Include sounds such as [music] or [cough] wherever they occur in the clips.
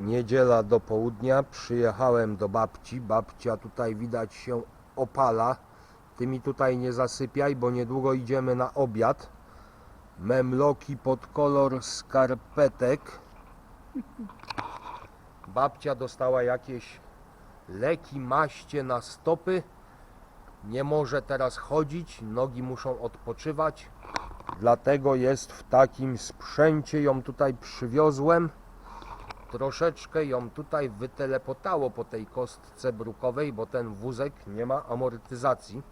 Niedziela do południa, przyjechałem do babci. Babcia tutaj widać się opala. Ty mi tutaj nie zasypiaj, bo niedługo idziemy na obiad. Memloki pod kolor skarpetek. Babcia dostała jakieś leki, maście na stopy. Nie może teraz chodzić, nogi muszą odpoczywać. Dlatego jest w takim sprzęcie, ją tutaj przywiozłem. Troszeczkę ją tutaj wytelepotało po tej kostce brukowej, bo ten wózek nie ma amortyzacji.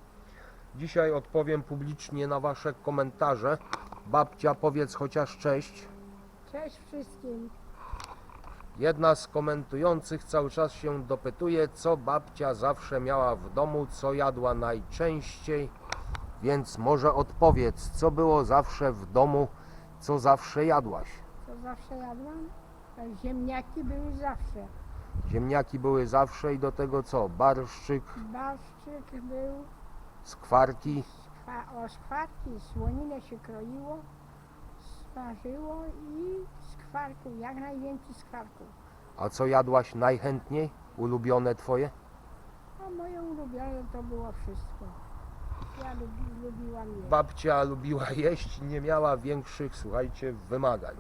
Dzisiaj odpowiem publicznie na Wasze komentarze. Babcia, powiedz chociaż cześć. Cześć wszystkim. Jedna z komentujących cały czas się dopytuje, co babcia zawsze miała w domu, co jadła najczęściej. Więc może odpowiedz, co było zawsze w domu, co zawsze jadłaś. Co zawsze jadłam? Ziemniaki były zawsze. Ziemniaki były zawsze i do tego co? Barszczyk, Barszczyk był, skwarki. a o skwarki, słoninę się kroiło, smażyło i skwarku, jak najwięcej skwarków. A co jadłaś najchętniej? Ulubione twoje? A moje ulubione to było wszystko. Ja lubi, lubiłam je. Babcia lubiła jeść, nie miała większych, słuchajcie, wymagań.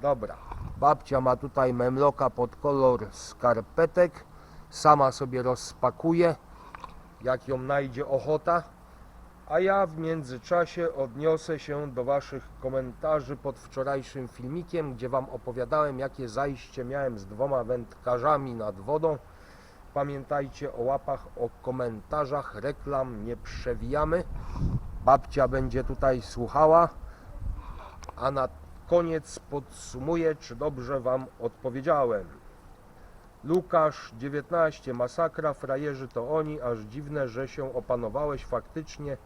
Dobra, babcia ma tutaj memloka pod kolor skarpetek. Sama sobie rozpakuje, jak ją najdzie ochota. A ja w międzyczasie odniosę się do Waszych komentarzy pod wczorajszym filmikiem, gdzie Wam opowiadałem, jakie zajście miałem z dwoma wędkarzami nad wodą. Pamiętajcie o łapach, o komentarzach, reklam nie przewijamy. Babcia będzie tutaj słuchała, a na koniec podsumuję, czy dobrze Wam odpowiedziałem. Lukasz 19. Masakra, frajerzy to oni, aż dziwne, że się opanowałeś faktycznie.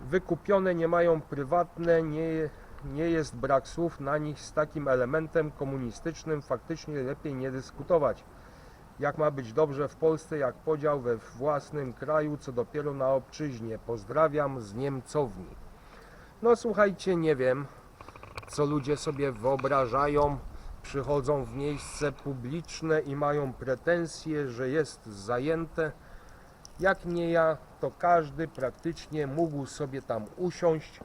Wykupione nie mają prywatne, nie, nie jest brak słów na nich z takim elementem komunistycznym, faktycznie lepiej nie dyskutować. Jak ma być dobrze w Polsce, jak podział we własnym kraju, co dopiero na obczyźnie. Pozdrawiam z Niemcowni. No słuchajcie, nie wiem, co ludzie sobie wyobrażają. Przychodzą w miejsce publiczne i mają pretensje, że jest zajęte. Jak nie ja, to każdy praktycznie mógł sobie tam usiąść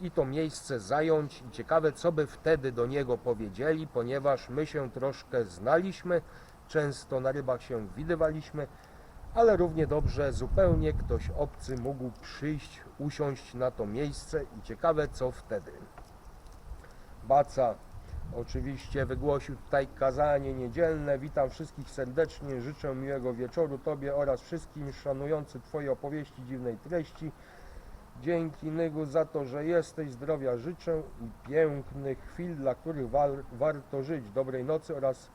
i to miejsce zająć. Ciekawe, co by wtedy do niego powiedzieli, ponieważ my się troszkę znaliśmy, często na rybach się widywaliśmy, ale równie dobrze zupełnie ktoś obcy mógł przyjść, usiąść na to miejsce i ciekawe, co wtedy. Baca oczywiście wygłosił tutaj kazanie niedzielne. Witam wszystkich serdecznie, życzę miłego wieczoru Tobie oraz wszystkim szanujący Twoje opowieści dziwnej treści. Dzięki Nygu za to, że jesteś, zdrowia życzę i pięknych chwil, dla których war, warto żyć. Dobrej nocy oraz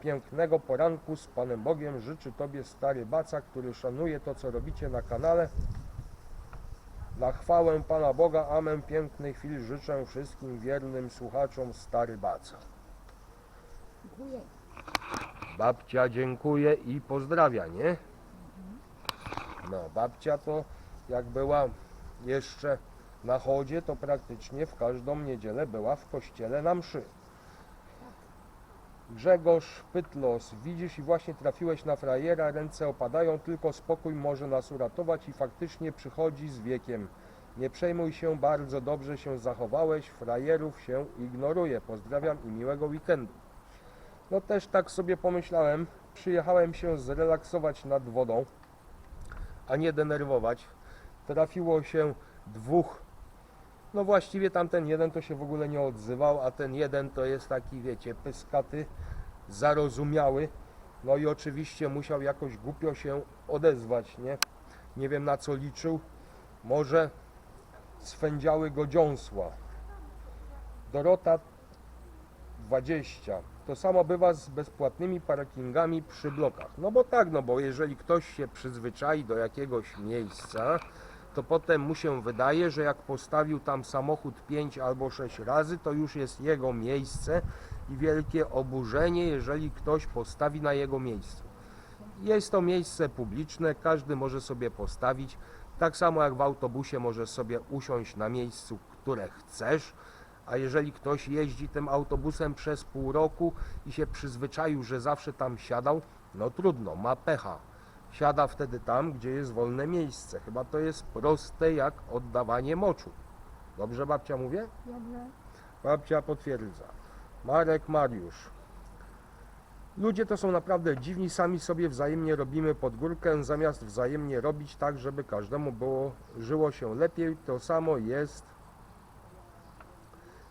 pięknego poranku z Panem Bogiem życzy Tobie stary Baca, który szanuje to, co robicie na kanale. Na chwałę Pana Boga, amen. Pięknych chwil życzę wszystkim wiernym słuchaczom stary Baca. Dziękuję. Babcia dziękuję i pozdrawia, nie? No, babcia to jak była jeszcze na chodzie, to praktycznie w każdą niedzielę była w kościele na mszy. Grzegorz Pytlos, widzisz i właśnie trafiłeś na frajera, ręce opadają, tylko spokój może nas uratować i faktycznie przychodzi z wiekiem. Nie przejmuj się, bardzo dobrze się zachowałeś, frajerów się ignoruje. Pozdrawiam i miłego weekendu. No też tak sobie pomyślałem, przyjechałem się zrelaksować nad wodą, a nie denerwować. Trafiło się dwóch, no właściwie tamten jeden to się w ogóle nie odzywał, a ten jeden to jest taki, wiecie, pyskaty, zarozumiały. No i oczywiście musiał jakoś głupio się odezwać, nie? Nie wiem na co liczył. Może swędziały go dziąsła. Dorota 20. To samo bywa z bezpłatnymi parkingami przy blokach. No bo tak, no bo jeżeli ktoś się przyzwyczai do jakiegoś miejsca, to potem mu się wydaje, że jak postawił tam samochód 5 albo 6 razy, to już jest jego miejsce i wielkie oburzenie, jeżeli ktoś postawi na jego miejscu. Jest to miejsce publiczne, każdy może sobie postawić. Tak samo jak w autobusie możesz sobie usiąść na miejscu, które chcesz, A jeżeli ktoś jeździ tym autobusem przez pół roku i się przyzwyczaił, że zawsze tam siadał, no trudno, ma pecha. Siada wtedy tam, gdzie jest wolne miejsce. Chyba to jest proste jak oddawanie moczu. Dobrze babcia mówię? Dobrze. Babcia potwierdza. Marek Mariusz. Ludzie to są naprawdę dziwni, sami sobie wzajemnie robimy pod górkę, zamiast wzajemnie robić tak, żeby każdemu było, żyło się lepiej. To samo jest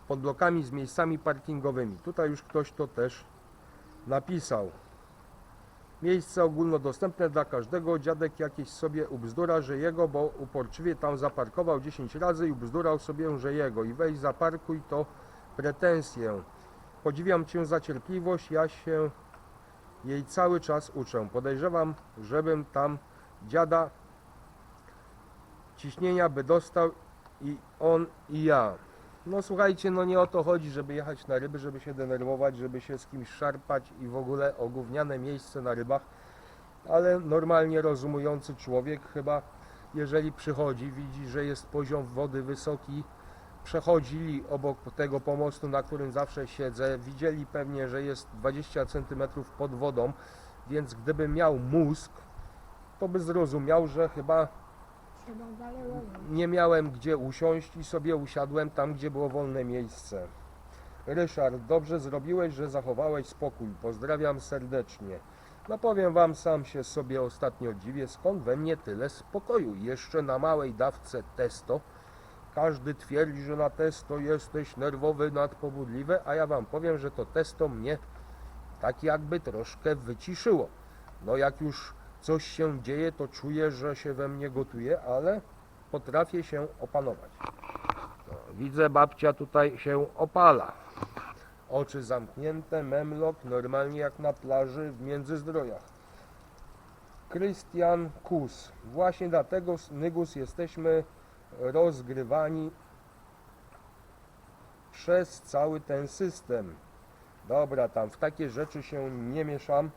pod blokami z miejscami parkingowymi. Tutaj już ktoś to też napisał. Miejsce ogólnodostępne dla każdego. Dziadek jakieś sobie ubzdura, że jego, bo uporczywie tam zaparkował 10 razy i ubzdurał sobie, że jego. I weź zaparkuj to pretensję. Podziwiam Cię za cierpliwość, ja się jej cały czas uczę. Podejrzewam, żebym tam dziada ciśnienia by dostał i on i ja. No słuchajcie, no nie o to chodzi, żeby jechać na ryby, żeby się denerwować, żeby się z kimś szarpać i w ogóle o gówniane miejsce na rybach, ale normalnie rozumujący człowiek chyba, jeżeli przychodzi, widzi, że jest poziom wody wysoki, przechodzili obok tego pomostu, na którym zawsze siedzę, widzieli pewnie, że jest 20 cm pod wodą, więc gdyby miał mózg, to by zrozumiał, że chyba. Nie miałem gdzie usiąść i sobie usiadłem tam, gdzie było wolne miejsce. Ryszard, dobrze zrobiłeś, że zachowałeś spokój. Pozdrawiam serdecznie. No powiem wam, sam się sobie ostatnio dziwię, skąd we mnie tyle spokoju. Jeszcze na małej dawce testo. Każdy twierdzi, że na testo jesteś nerwowy, nadpobudliwy, a ja wam powiem, że to testo mnie tak jakby troszkę wyciszyło. No jak już coś się dzieje, to czuję, że się we mnie gotuje, ale potrafię się opanować. No, widzę, babcia tutaj się opala. Oczy zamknięte, memlok, normalnie jak na plaży w Międzyzdrojach. Krystian Kus. Właśnie dlatego, Nygus, jesteśmy rozgrywani przez cały ten system. Dobra, tam w takie rzeczy się nie mieszam.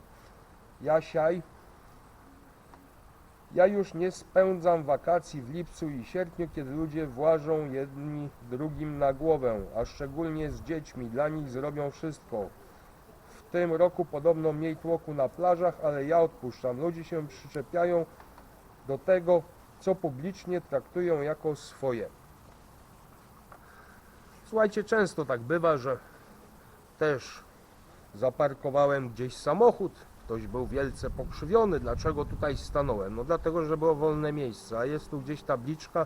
Jasiaj. Ja już nie spędzam wakacji w lipcu i sierpniu, kiedy ludzie włażą jedni drugim na głowę, a szczególnie z dziećmi. Dla nich zrobią wszystko. W tym roku podobno mniej tłoku na plażach, ale ja odpuszczam. Ludzie się przyczepiają do tego, co publicznie traktują jako swoje. Słuchajcie, często tak bywa, że też zaparkowałem gdzieś samochód, ktoś był wielce pokrzywiony, dlaczego tutaj stanąłem? No dlatego, że było wolne miejsce, a jest tu gdzieś tabliczka,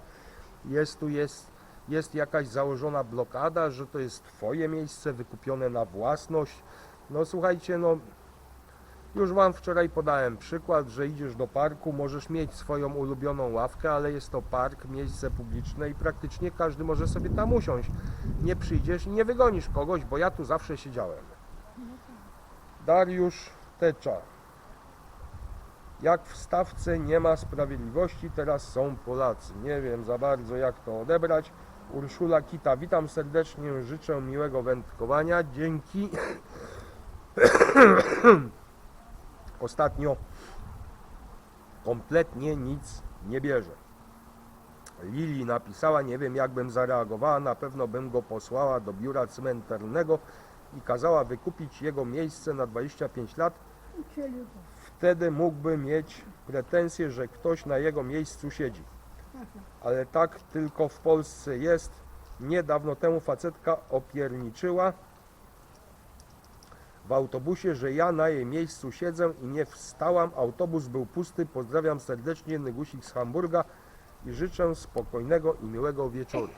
jest tu jest, jest jakaś założona blokada, że to jest twoje miejsce wykupione na własność. No słuchajcie, no już wam wczoraj podałem przykład, że idziesz do parku, możesz mieć swoją ulubioną ławkę, ale jest to park, miejsce publiczne i praktycznie każdy może sobie tam usiąść. Nie przyjdziesz i nie wygonisz kogoś, bo ja tu zawsze siedziałem. Dariusz Tecza. Jak w stawce nie ma sprawiedliwości, teraz są Polacy. Nie wiem za bardzo jak to odebrać. Urszula Kita, witam serdecznie, życzę miłego wędkowania. Dzięki. [coughs] Ostatnio kompletnie nic nie bierze. Lili napisała, nie wiem jakbym zareagowała, na pewno bym go posłała do biura cmentarnego i kazała wykupić jego miejsce na 25 lat. Wtedy mógłby mieć pretensje, że ktoś na jego miejscu siedzi. Ale tak tylko w Polsce jest. Niedawno temu facetka opierniczyła w autobusie, że ja na jej miejscu siedzę i nie wstałam. Autobus był pusty. Pozdrawiam serdecznie Nygusik z Hamburga i życzę spokojnego i miłego wieczoru.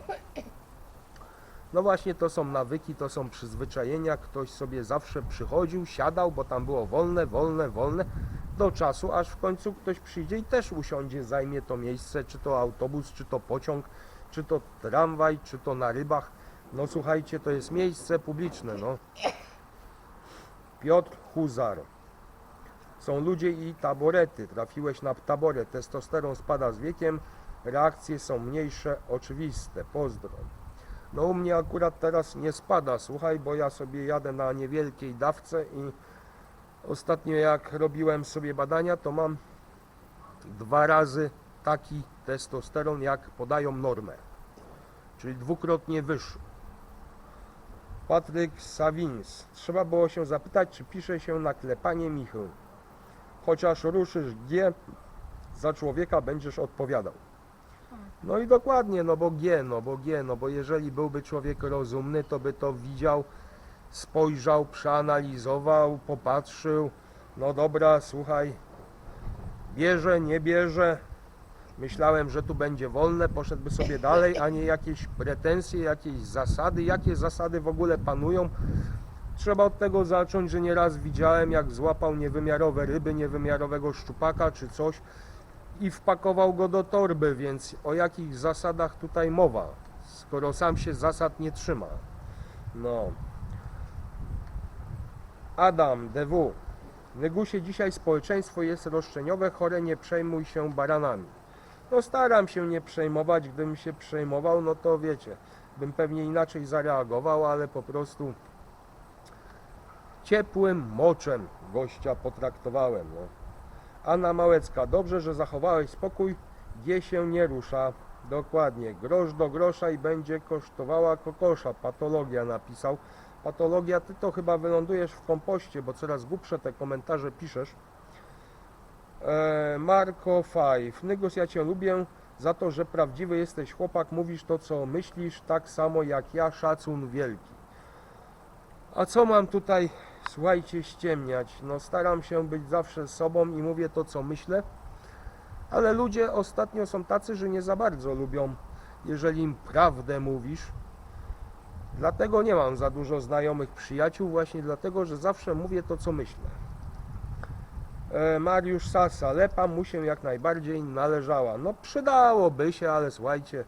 No właśnie, to są nawyki, to są przyzwyczajenia. Ktoś sobie zawsze przychodził, siadał, bo tam było wolne, wolne, wolne, do czasu, aż w końcu ktoś przyjdzie i też usiądzie, zajmie to miejsce, czy to autobus, czy to pociąg, czy to tramwaj, czy to na rybach. No słuchajcie, to jest miejsce publiczne, no. Piotr Huzar. Są ludzie i taborety. Trafiłeś na taboret. Testosteron spada z wiekiem. Reakcje są mniejsze, oczywiste. Pozdro. No u mnie akurat teraz nie spada, słuchaj, bo ja sobie jadę na niewielkiej dawce i ostatnio jak robiłem sobie badania, to mam dwa razy taki testosteron, jak podają normę, czyli dwukrotnie wyższy. Patryk Savins. Trzeba było się zapytać, czy pisze się na klepanie Michał. Chociaż ruszysz G, za człowieka będziesz odpowiadał. No i dokładnie, no bo G, no bo G, no bo jeżeli byłby człowiek rozumny, to by to widział, spojrzał, przeanalizował, popatrzył. No dobra, słuchaj, bierze, nie bierze. Myślałem, że tu będzie wolne, poszedłby sobie dalej, a nie jakieś pretensje, jakieś zasady. Jakie zasady w ogóle panują? Trzeba od tego zacząć, że nieraz widziałem, jak złapał niewymiarowe ryby, niewymiarowego szczupaka czy coś i wpakował go do torby, więc o jakich zasadach tutaj mowa, skoro sam się zasad nie trzyma. No. Adam, DW. Nygusie dzisiaj społeczeństwo jest roszczeniowe, chore, nie przejmuj się baranami. No staram się nie przejmować, gdybym się przejmował, no to wiecie, bym pewnie inaczej zareagował, ale po prostu ciepłym moczem gościa potraktowałem. No. Anna Małecka, dobrze, że zachowałeś spokój, G się nie rusza. Dokładnie, grosz do grosza i będzie kosztowała kokosza. Patologia napisał. Patologia, ty to chyba wylądujesz w kompoście, bo coraz głupsze te komentarze piszesz. E, Marco Five. Nygus, ja cię lubię za to, że prawdziwy jesteś chłopak, mówisz to, co myślisz, tak samo jak ja, szacun wielki. A co mam tutaj, słuchajcie, ściemniać? No staram się być zawsze sobą i mówię to, co myślę, ale ludzie ostatnio są tacy, że nie za bardzo lubią, jeżeli im prawdę mówisz. Dlatego nie mam za dużo znajomych przyjaciół, właśnie dlatego, że zawsze mówię to, co myślę. E, Mariusz Sasa, lepa mu się jak najbardziej należała. No przydałoby się, ale słuchajcie,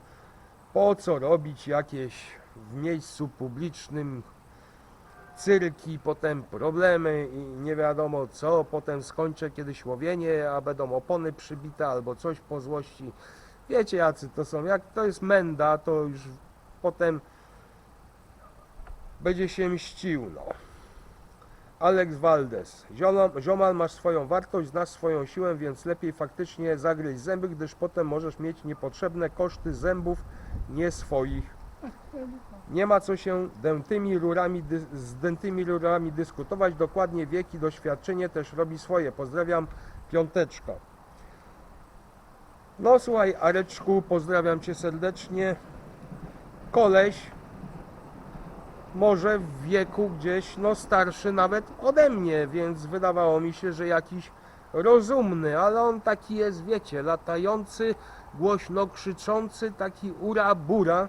po co robić jakieś w miejscu publicznym cyrki, potem problemy i nie wiadomo co, potem skończę kiedyś łowienie, a będą opony przybite albo coś po złości. Wiecie jacy to są, jak to jest menda, to już potem będzie się mścił, no. Alex Valdez. Ziomal, masz swoją wartość, znasz swoją siłę, więc lepiej faktycznie zagryź zęby, gdyż potem możesz mieć niepotrzebne koszty zębów nie swoich. Nie ma co się dętymi rurami, z dętymi rurami dyskutować. Dokładnie wiek i doświadczenie też robi swoje. Pozdrawiam, piąteczka. No słuchaj, Areczku, pozdrawiam cię serdecznie. Koleś, może w wieku gdzieś, no starszy nawet ode mnie, więc wydawało mi się, że jakiś rozumny, ale on taki jest, wiecie, latający, głośno krzyczący, taki ura-bura.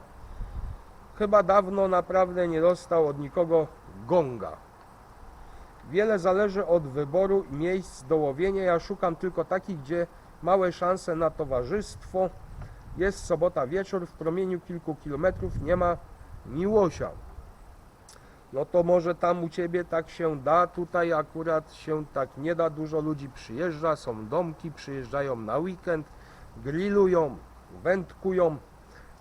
Chyba dawno naprawdę nie dostał od nikogo gonga. Wiele zależy od wyboru miejsc do łowienia. Ja szukam tylko takich, gdzie małe szanse na towarzystwo. Jest sobota wieczór, w promieniu kilku kilometrów nie ma miłosia. No to może tam u Ciebie tak się da, tutaj akurat się tak nie da, dużo ludzi przyjeżdża, są domki, przyjeżdżają na weekend, grillują, wędkują,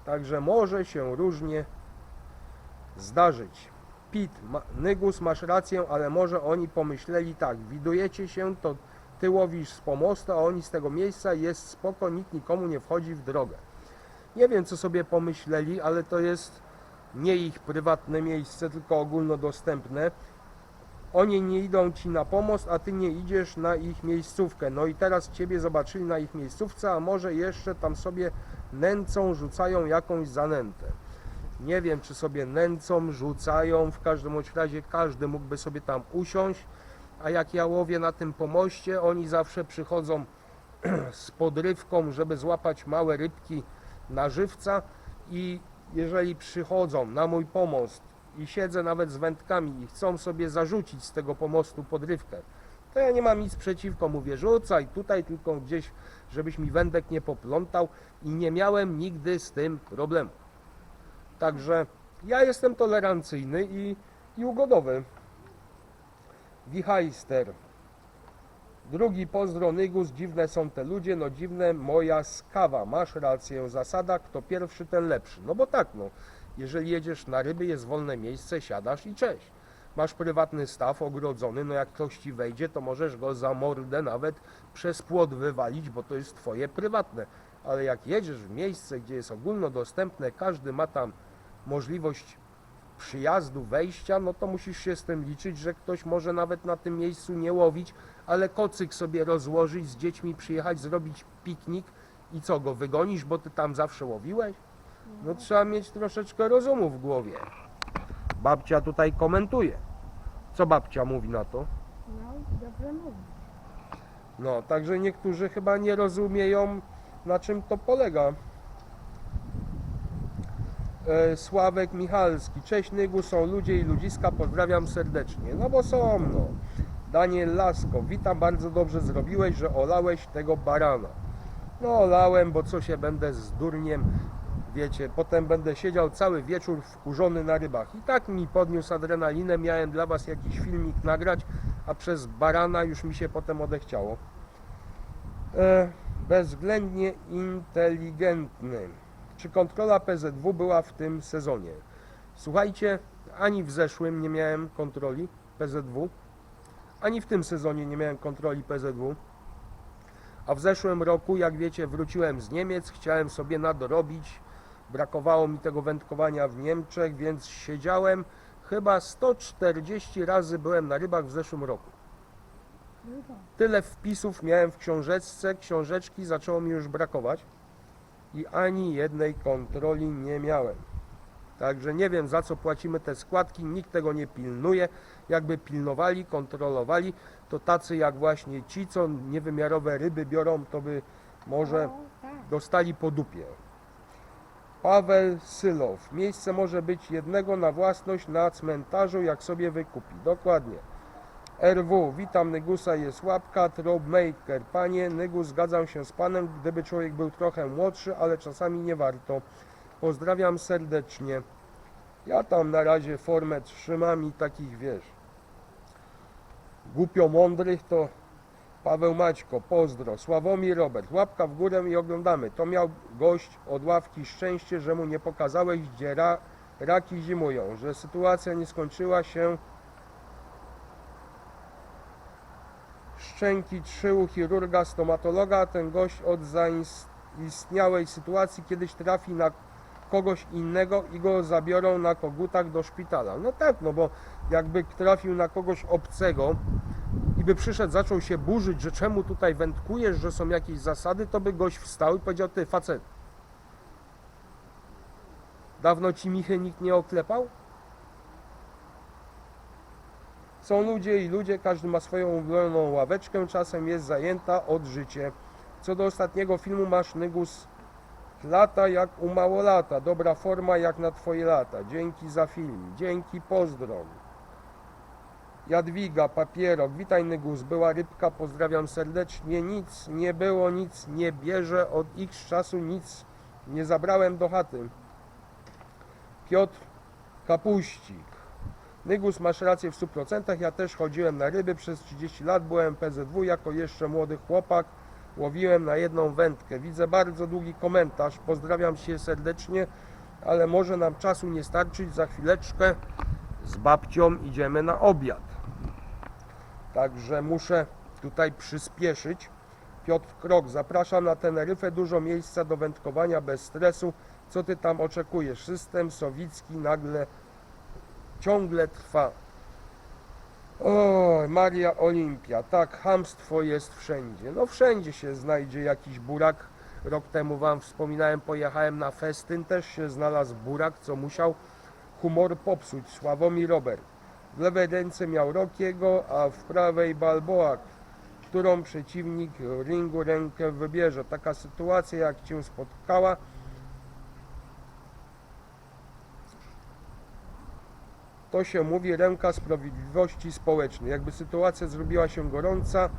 także może się różnie zdarzyć. Pit, ma, Nygus, masz rację, ale może oni pomyśleli tak, widujecie się, to ty łowisz z pomostu, a oni z tego miejsca, jest spoko, nikt nikomu nie wchodzi w drogę. Nie wiem, co sobie pomyśleli, ale to jest nie ich prywatne miejsce, tylko ogólnodostępne. Oni nie idą ci na pomost, a ty nie idziesz na ich miejscówkę. No i teraz ciebie zobaczyli na ich miejscówce, a może jeszcze tam sobie nęcą, rzucają jakąś zanętę. Nie wiem, czy sobie nęcą, rzucają, w każdym bądź razie każdy mógłby sobie tam usiąść, a jak ja łowię na tym pomoście, oni zawsze przychodzą [clears throat] z podrywką, żeby złapać małe rybki na żywca i jeżeli przychodzą na mój pomost i siedzę nawet z wędkami i chcą sobie zarzucić z tego pomostu podrywkę, to ja nie mam nic przeciwko, mówię rzucaj tutaj tylko gdzieś, żebyś mi wędek nie poplątał i nie miałem nigdy z tym problemu. Także ja jestem tolerancyjny i, i ugodowy. Wichajster. Drugi pozdro Nygus, dziwne są te ludzie, no dziwne moja skawa, masz rację, zasada, kto pierwszy, ten lepszy. No bo tak, no, jeżeli jedziesz na ryby, jest wolne miejsce, siadasz i cześć. Masz prywatny staw ogrodzony, no jak ktoś ci wejdzie, to możesz go za mordę nawet przez płot wywalić, bo to jest twoje prywatne. Ale jak jedziesz w miejsce, gdzie jest ogólnodostępne, każdy ma tam możliwość przyjazdu, wejścia, no to musisz się z tym liczyć, że ktoś może nawet na tym miejscu nie łowić, ale kocyk sobie rozłożyć, z dziećmi przyjechać, zrobić piknik i co, go wygonisz, bo ty tam zawsze łowiłeś? No trzeba mieć troszeczkę rozumu w głowie. Babcia tutaj komentuje. Co babcia mówi na to? No, dobrze mówi. No, także niektórzy chyba nie rozumieją, na czym to polega. E, Sławek Michalski. Cześć Nygu, są ludzie i ludziska, pozdrawiam serdecznie. No bo są, no. Daniel Lasko. Witam, bardzo dobrze zrobiłeś, że olałeś tego barana. No olałem, bo co się będę z durniem, wiecie, potem będę siedział cały wieczór wkurzony na rybach. I tak mi podniósł adrenalinę, miałem dla was jakiś filmik nagrać, a przez barana już mi się potem odechciało. E, bezwzględnie inteligentny. Czy kontrola PZW była w tym sezonie? Słuchajcie, ani w zeszłym nie miałem kontroli PZW, ani w tym sezonie nie miałem kontroli PZW. A w zeszłym roku, jak wiecie, wróciłem z Niemiec, chciałem sobie nadrobić. Brakowało mi tego wędkowania w Niemczech, więc siedziałem chyba 140 razy byłem na rybach w zeszłym roku. Tyle wpisów miałem w książeczce, książeczki zaczęło mi już brakować i ani jednej kontroli nie miałem. Także nie wiem za co płacimy te składki, nikt tego nie pilnuje. Jakby pilnowali, kontrolowali, to tacy jak właśnie ci, co niewymiarowe ryby biorą, to by może tak. dostali po dupie. Paweł Sylow. Miejsce może być jednego na własność na cmentarzu, jak sobie wykupi. Dokładnie. RW. Witam Nygusa, jest łapka. Troublemaker. Panie Nygus, zgadzam się z panem, gdyby człowiek był trochę młodszy, ale czasami nie warto. Pozdrawiam serdecznie. Ja tam na razie formę trzymam i takich wiesz. Głupio mądrych to Paweł Maćko, pozdro. Sławomir Robert, łapka w górę i oglądamy. To miał gość od ławki szczęście, że mu nie pokazałeś, gdzie ra, raki zimują, że sytuacja nie skończyła się szczęki trzy u chirurga, stomatologa, ten gość od zaistniałej sytuacji kiedyś trafi na kogoś innego i go zabiorą na kogutach do szpitala. No tak, no bo jakby trafił na kogoś obcego, i by przyszedł, zaczął się burzyć, że czemu tutaj wędkujesz, że są jakieś zasady, to by gość wstał i powiedział, ty facet, dawno ci michy nikt nie oklepał? Są ludzie i ludzie, każdy ma swoją ulubioną ławeczkę, czasem jest zajęta od życie. Co do ostatniego filmu masz Nygus lata jak u małolata, dobra forma jak na twoje lata. Dzięki za film, dzięki, pozdrom. Jadwiga, papierok, witaj Nygus, była rybka, pozdrawiam serdecznie, nic nie było, nic nie bierze, od x czasu nic nie zabrałem do chaty. Piotr Kapuścik, Nygus, masz rację w 100%, ja też chodziłem na ryby, przez 30 lat byłem PZW, jako jeszcze młody chłopak, łowiłem na jedną wędkę. Widzę bardzo długi komentarz, pozdrawiam się serdecznie, ale może nam czasu nie starczyć, za chwileczkę z babcią idziemy na obiad. Także muszę tutaj przyspieszyć. Piotr Krok, zapraszam na Teneryfę, dużo miejsca do wędkowania bez stresu. Co ty tam oczekujesz? System sowicki nagle ciągle trwa. O, Maria Olimpia, tak, hamstwo jest wszędzie. No wszędzie się znajdzie jakiś burak. Rok temu wam wspominałem, pojechałem na festyn, też się znalazł burak, co musiał humor popsuć. Sławomir Robert. W lewej ręce miał Rokiego, a w prawej Balboa, którą przeciwnik ringu rękę wybierze. Taka sytuacja jak cię spotkała, to się mówi ręka sprawiedliwości społecznej. Jakby sytuacja zrobiła się gorąca,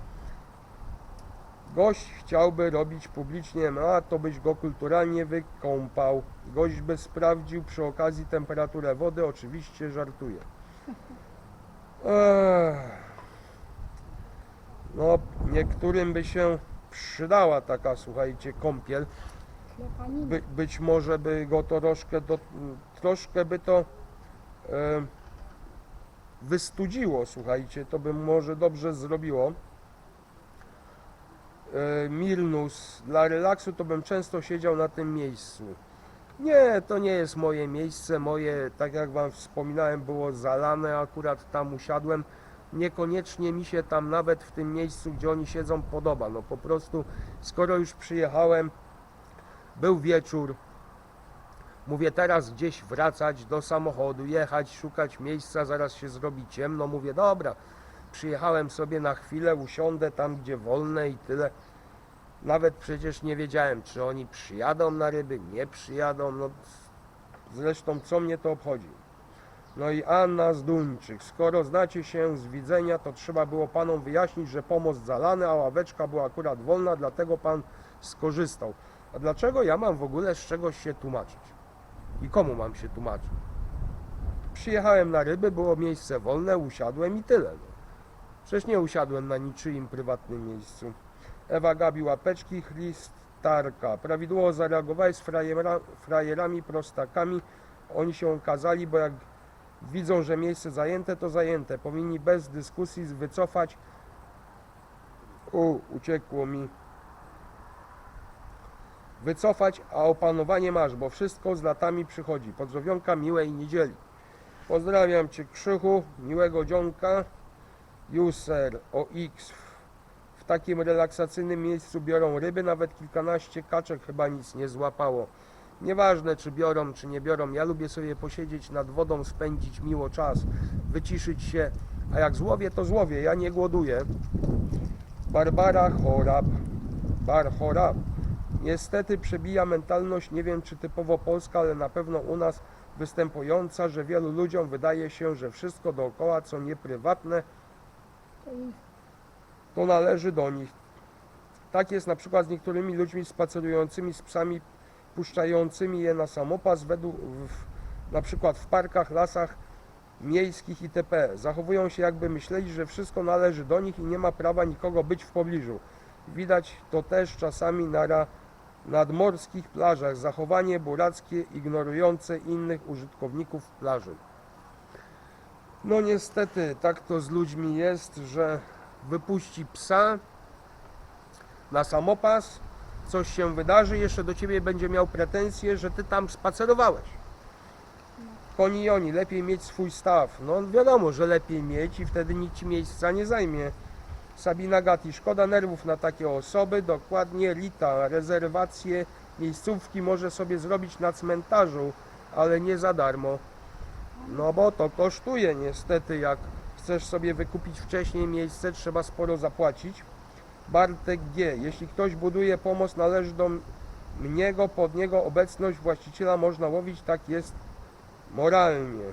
gość chciałby robić publicznie MMA, to byś go kulturalnie wykąpał. Gość by sprawdził przy okazji temperaturę wody, oczywiście żartuję. Ech. No, niektórym by się przydała taka, słuchajcie, kąpiel. By, być może by go to troszkę, do, troszkę by to e, wystudziło, słuchajcie, to by może dobrze zrobiło. E, Milnus, dla relaksu to bym często siedział na tym miejscu. Nie, to nie jest moje miejsce. Moje, tak jak Wam wspominałem, było zalane. Akurat tam usiadłem. Niekoniecznie mi się tam nawet w tym miejscu, gdzie oni siedzą, podoba. No po prostu, skoro już przyjechałem, był wieczór. Mówię teraz gdzieś wracać do samochodu, jechać, szukać miejsca, zaraz się zrobi ciemno. Mówię, dobra, przyjechałem sobie na chwilę, usiądę tam, gdzie wolne i tyle. Nawet przecież nie wiedziałem, czy oni przyjadą na ryby, nie przyjadą. No, zresztą, co mnie to obchodzi? No i Anna Zduńczyk. Skoro znacie się z widzenia, to trzeba było panom wyjaśnić, że pomost zalany, a ławeczka była akurat wolna, dlatego pan skorzystał. A dlaczego ja mam w ogóle z czegoś się tłumaczyć? I komu mam się tłumaczyć? Przyjechałem na ryby, było miejsce wolne, usiadłem i tyle. No. Przecież nie usiadłem na niczyim prywatnym miejscu. Ewa Gabi Łapeczki, Christarka. Prawidłowo zareagowałeś z frajera, frajerami, prostakami. Oni się okazali, bo jak widzą, że miejsce zajęte, to zajęte. Powinni bez dyskusji wycofać. U, uciekło mi. Wycofać, a opanowanie masz, bo wszystko z latami przychodzi. Pozdrowionka miłej niedzieli. Pozdrawiam Cię Krzychu, miłego dzionka. User OX w takim relaksacyjnym miejscu biorą ryby, nawet kilkanaście kaczek chyba nic nie złapało. Nieważne czy biorą, czy nie biorą, ja lubię sobie posiedzieć nad wodą, spędzić miło czas, wyciszyć się, a jak złowię, to złowię, ja nie głoduję. Barbara Chorab, Bar Chorab. Niestety przebija mentalność, nie wiem czy typowo polska, ale na pewno u nas występująca, że wielu ludziom wydaje się, że wszystko dookoła, co nieprywatne, To i to należy do nich. Tak jest na przykład z niektórymi ludźmi spacerującymi z psami, puszczającymi je na samopas, według, w, na przykład w parkach, lasach miejskich itp. Zachowują się jakby myśleli, że wszystko należy do nich i nie ma prawa nikogo być w pobliżu. Widać to też czasami na nadmorskich plażach. Zachowanie burackie ignorujące innych użytkowników plaży. No niestety, tak to z ludźmi jest, że wypuści psa na samopas, coś się wydarzy, jeszcze do ciebie będzie miał pretensje, że ty tam spacerowałeś. Koni oni, lepiej mieć swój staw. No wiadomo, że lepiej mieć i wtedy nikt ci miejsca nie zajmie. Sabina Gati, szkoda nerwów na takie osoby, dokładnie Rita, rezerwacje miejscówki może sobie zrobić na cmentarzu, ale nie za darmo. No bo to kosztuje niestety, jak chcesz sobie wykupić wcześniej miejsce, trzeba sporo zapłacić. Bartek G. Jeśli ktoś buduje pomost, należy do mnie pod niego obecność właściciela można łowić, tak jest moralnie.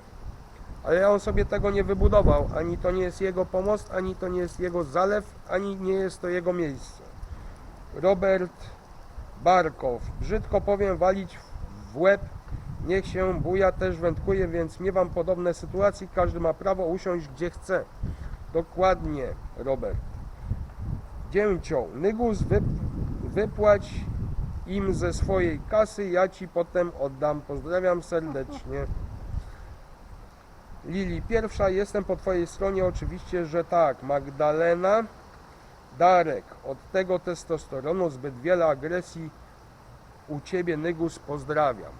Ale on sobie tego nie wybudował, ani to nie jest jego pomost, ani to nie jest jego zalew, ani nie jest to jego miejsce. Robert Barkow. Brzydko powiem, walić w łeb Niech się buja też wędkuje, więc miewam podobne sytuacje. Każdy ma prawo usiąść gdzie chce. Dokładnie, Robert. Dzięcioł. Nygus, wy, wypłać im ze swojej kasy, ja ci potem oddam. Pozdrawiam serdecznie. Lili, pierwsza, jestem po twojej stronie, oczywiście, że tak. Magdalena, Darek, od tego testosteronu zbyt wiele agresji u ciebie, Nygus, pozdrawiam.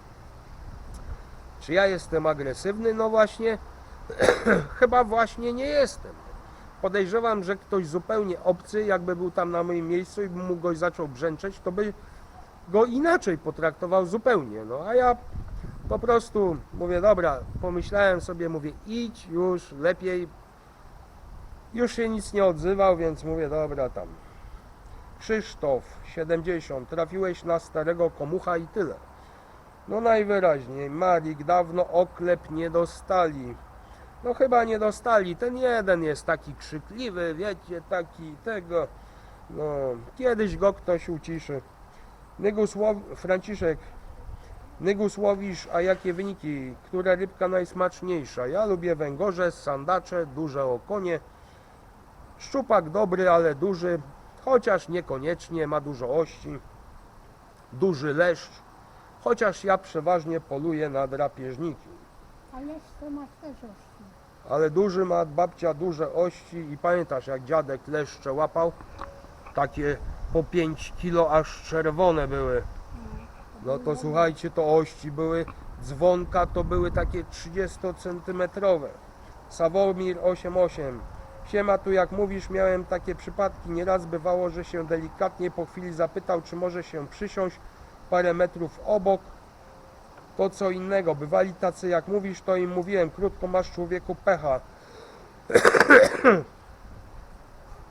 Czy ja jestem agresywny? No właśnie, [clears throat] chyba właśnie nie jestem. Podejrzewam, że ktoś zupełnie obcy, jakby był tam na moim miejscu i by mu goś zaczął brzęczeć, to by go inaczej potraktował zupełnie. No a ja po prostu mówię, dobra, pomyślałem sobie, mówię, idź już, lepiej. Już się nic nie odzywał, więc mówię, dobra, tam. Krzysztof, 70, trafiłeś na starego komucha i tyle. No najwyraźniej, Marik, dawno oklep nie dostali. No chyba nie dostali. Ten jeden jest taki krzykliwy, wiecie, taki tego. No, kiedyś go ktoś uciszy. Nygusław, Franciszek, Nygus łowisz, a jakie wyniki? Która rybka najsmaczniejsza? Ja lubię węgorze, sandacze, duże okonie. Szczupak dobry, ale duży, chociaż niekoniecznie ma dużo ości. Duży leszcz, chociaż ja przeważnie poluję na drapieżniki. a jeszcze masz też ości. Ale duży ma babcia duże ości i pamiętasz jak dziadek leszcze łapał? Takie po 5 kilo aż czerwone były. No to słuchajcie, to ości były, dzwonka to były takie 30 centymetrowe. Sawomir 88. Siema, tu jak mówisz, miałem takie przypadki. Nieraz bywało, że się delikatnie po chwili zapytał, czy może się przysiąść parę metrów obok. To co innego. Bywali tacy, jak mówisz, to im mówiłem. Krótko masz człowieku pecha.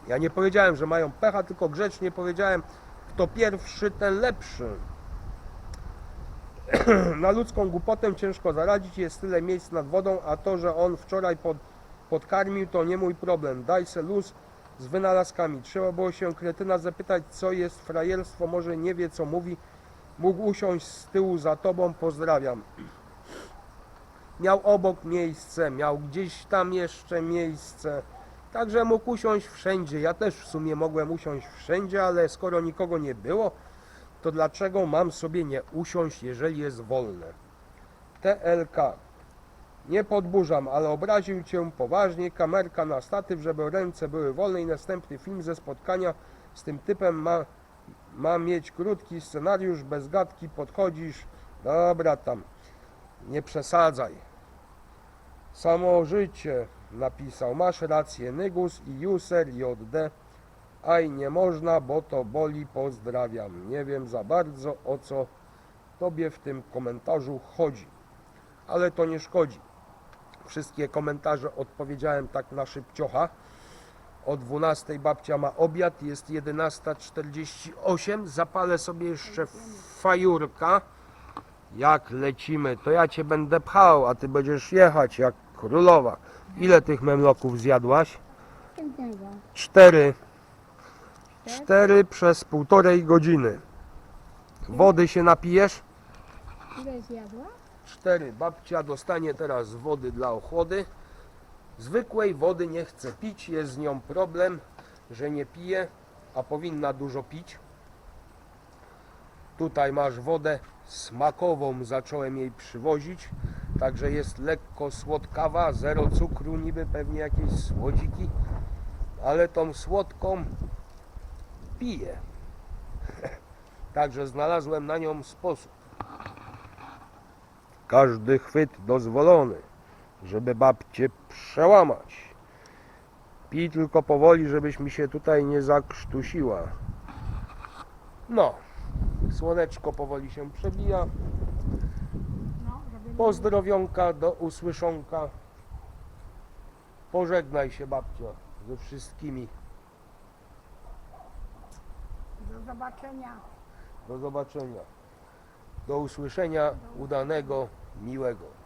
Ja nie powiedziałem, że mają pecha, tylko grzecznie powiedziałem, kto pierwszy, ten lepszy. [clears throat] Na ludzką głupotę ciężko zaradzić, jest tyle miejsc nad wodą, a to, że on wczoraj pod, podkarmił, to nie mój problem. Daj se luz z wynalazkami. Trzeba było się kretyna zapytać, co jest frajerstwo, może nie wie, co mówi. Mógł usiąść z tyłu za tobą, pozdrawiam. Miał obok miejsce, miał gdzieś tam jeszcze miejsce. Także mógł usiąść wszędzie. Ja też w sumie mogłem usiąść wszędzie, ale skoro nikogo nie było, to dlaczego mam sobie nie usiąść, jeżeli jest wolne? TLK. Nie podburzam, ale obraził cię poważnie. Kamerka na statyw, żeby ręce były wolne i następny film ze spotkania z tym typem ma, ma mieć krótki scenariusz, bez gadki podchodzisz. Dobra tam, nie przesadzaj. Samo życie napisał. Masz rację, Nygus i User JD. Aj, nie można, bo to boli, pozdrawiam. Nie wiem za bardzo o co tobie w tym komentarzu chodzi. Ale to nie szkodzi. Wszystkie komentarze odpowiedziałem tak na szybciocha. O 12 babcia ma obiad, jest 11.48. Zapalę sobie jeszcze fajurka. Jak lecimy, to ja cię będę pchał, a ty będziesz jechać jak królowa. Ile tych memloków zjadłaś? Cztery. Cztery przez półtorej godziny. Wody się napijesz? Ile zjadła? Cztery. Babcia dostanie teraz wody dla ochłody. Zwykłej wody nie chce pić, jest z nią problem, że nie pije, a powinna dużo pić. Tutaj masz wodę smakową, zacząłem jej przywozić, także jest lekko słodkawa, zero cukru, niby pewnie jakieś słodziki, ale tą słodką piję. [laughs] Także znalazłem na nią sposób. Każdy chwyt dozwolony, żeby babcię przełamać. Pij tylko powoli, żebyś mi się tutaj nie zakrztusiła. No, słoneczko powoli się przebija. No, Pozdrowionka do usłyszonka. Pożegnaj się babcia ze wszystkimi. Do zobaczenia. Do zobaczenia. Do usłyszenia udanego, miłego.